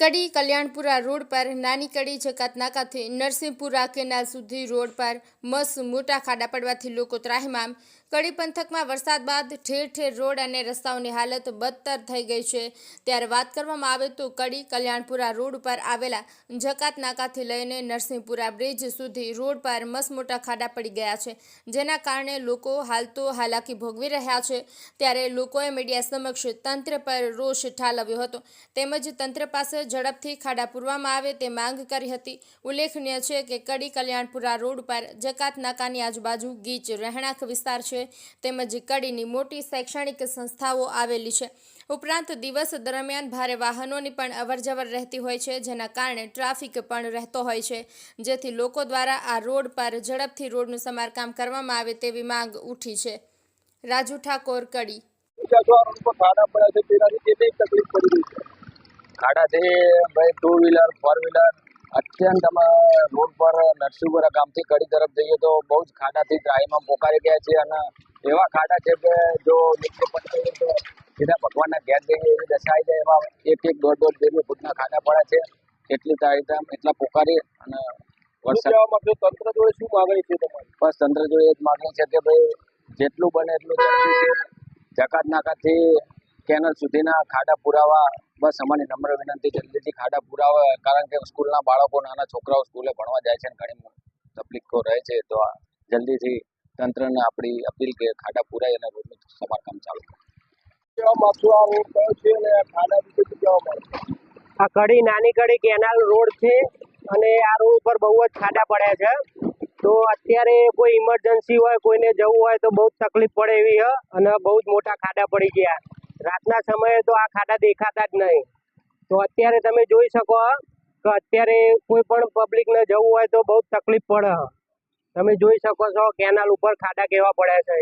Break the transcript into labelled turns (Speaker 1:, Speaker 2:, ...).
Speaker 1: કડી Kalyanpura road પર નાની કડી જકાત નાકાથી નરસિંહપુરા કેનાલ સુધી રોડ પર મસ્ત મોટા ખાડા પડવાથી લોકો ત્રાહિમામ. કડી પંથકમાં વરસાદ બાદ ઠેર ઠેર રોડ અને રસ્તાઓની હાલત બદતર થઈ ગઈ છે. ત્યારે વાત કરવામાં આવે તો કડી કલ્યાણપુરા રોડ પર આવેલા જકાત નાકાથી લઈને નરસિંહપુરા બ્રિજ સુધી રોડ પર મસ્ત મોટા ખાડા પડી ગયા છે. જેના કારણે લોકો હાલ તો હાલાકી ભોગવી રહ્યા છે. ત્યારે લોકોએ મીડિયા સમક્ષ તંત્ર પર રોષ ઠાલવ્યો હતો. તેમજ તંત્ર પાસે ઝડપથી ખાડા પૂરવામાં આવે તે માંગ કરી હતી. ઉલ્લેખનીય છે કે કડી કલ્યાણપુરા રોડ પર જકાત નાકાની આજુબાજુ ગીચ રહેણાંક વિસ્તાર છે. તેમજ કડીની મોટી શૈક્ષણિક સંસ્થાઓ આવેલી છે. ઉપરાંત દિવસ દરમિયાન ભારે વાહનોની પણ અવરજવર રહેતી હોય છે, જેના કારણે ટ્રાફિક પણ રહેતો હોય છે. જેથી લોકો દ્વારા આ રોડ પર ઝડપથી રોડનું સમારકામ કરવામાં આવે તેવી માંગ ઉઠી છે. રાજુ ઠાકોર, કડી.
Speaker 2: તકલીફ પડી રહી છે?
Speaker 3: ખાડાથી ભાઈ ટુ વ્હીલર ફોર વ્હીલર અત્યંત અમે રોડ પર નરસિંહપુરા ગામથી કડી તરફ જઈએ તો બહુ જ ખાડાથી ત્રાહીમાં પોકારી ગયા છે અને એવા ખાડા છે કે જો નીચે પડીએ તો સીધા ભગવાનના ઘેર જઈએ એવી દશા આવી જાય એવા એક એક દોઢ દોઢ બે બે ફૂટના ખાડા પડ્યા છે. એટલી ત્રાહીતા એટલા પોકારી અને વરસાદ
Speaker 2: તંત્ર જોડે શું માગણી છે તમારી?
Speaker 3: બસ તંત્ર જોડે એ જ માગણી છે કે ભાઈ જેટલું બને એટલું જકાત નાકાથી કેનલ સુધીના ખાડા પુરાવા બસ અમારી નમ્ર વિનંતી જલ્દીથી ખાડા પુરાવે કારણ કે સ્કૂલના બાળકો, નાના છોકરાઓ સ્કૂલે ભણવા જાય છે અને ઘણી તકલીફો રહે છે, તો જલ્દીથી તંત્રને આપણી અપીલ કે ખાડા પુરાય અને રોડનું સમારકામ ચાલુ
Speaker 2: આ
Speaker 4: કડી નાની કડી કેનાલ રોડ છે અને આ રોડ ઉપર બહુ જ ખાડા પડ્યા છે. તો અત્યારે કોઈ ઇમરજન્સી હોય, કોઈને જવું હોય તો બહુ જ તકલીફ પડે એવી અને બહુ જ મોટા ખાડા પડી ગયા. રાતના સમયે તો આ ખાડા દેખાતા જ નહીં. તો અત્યારે તમે જોઈ શકો કે અત્યારે કોઈ પણ પબ્લિકને જવું હોય તો બહુ તકલીફ પડે. તમે જોઈ શકો છો કેનાલ ઉપર ખાડા કેવા પડ્યા છે